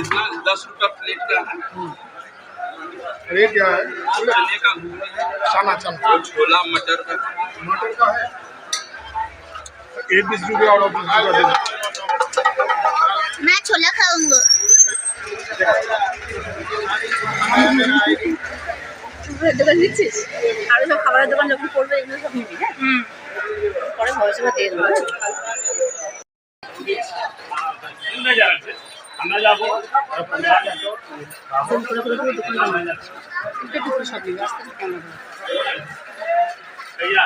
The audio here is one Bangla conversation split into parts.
इसमें दस रुपया प्लेट का है रेट क्या है चने का घूगनी है चना चना और छोला मटर का है। मटर का है एक बीस रुपये और बीस रुपये दे दो मैं छोला खाऊंगा খাবারের দোকান দিচ্ছিস আরো সব খাবারের দোকান যখন করবে এগুলো সব নিবি হ্যাঁ পরে ভবিষ্যতে দিয়ে দেবো Llena.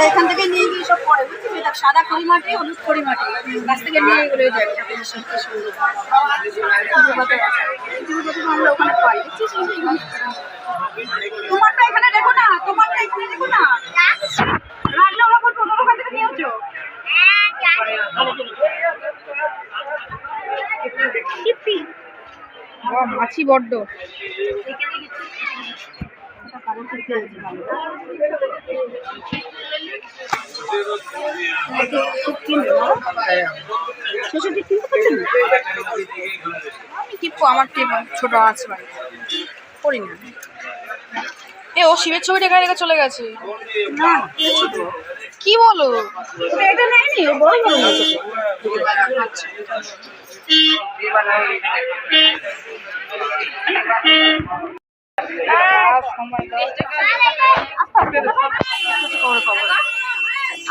তা এখান থেকে নিয়ে গিয়ে সব বুঝছিস এটা সাদা খড়ি মাটি হলুদ খড়ি মাটি গাছ থেকে নিয়ে এগুলো ঠাকুরের সুন্দর। আমরা ওখানে পাই। তোমারটা এখানে দেখো না তোমারটা এখানে দেখো না। রান্না বাবুর টোটোর ওখান থেকে নিয়েছো? মাছি বড্ড। আমি কিনবো আমার ছোট আছে বাড়ি করি না এ ও শিবের ছবিটা এখানে রেখে চলে গেছে। না কি বলো? এটা নেয়নি বড় বড় আচ্ছা।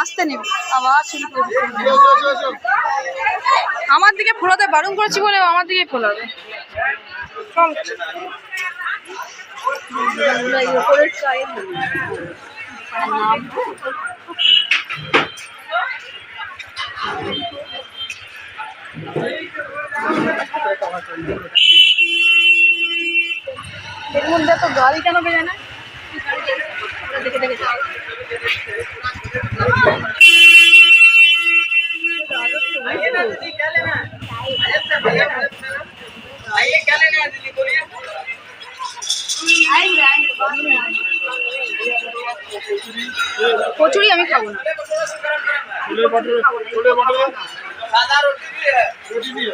আসতে নেবে। আমার দিকে ফোলাতে বারণ করেছি বলে আমার দিকে ফোলাবে। এই উপরের দেখুন দেখো গাড়ি কেন বেজে না দেখে দেখে কচুরি আমি খাবো না সাদা রুটি দিয়ে রুটি দিয়ে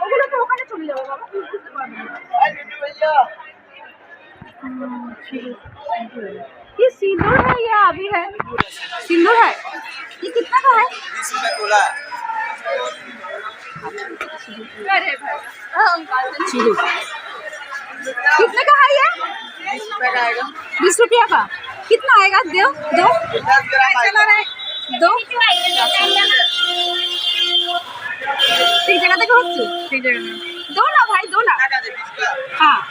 ওগুলো তো ওখানে চলে যাবে বাবা তুমি বুঝতে পারবে না ये सिंदूर है या अभी है सिंदूर है ये कितना का है अरे भाई सिंदूर कितने का है ये बीस रुपया का कितना आएगा दो दो दो ঠিক জায়গা থেকে হচ্ছে? ঠিক জায়গা দো না ভাই দো না হ্যাঁ।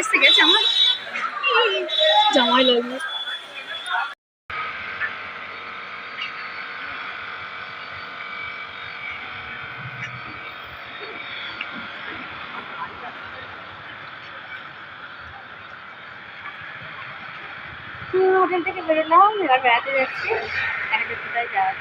এসে গেছে আমার। জামাই লাগবে হোটেল থেকে বেরোলাম এবার বেড়াতে যাচ্ছি। একটা কোথায় যাওয়া।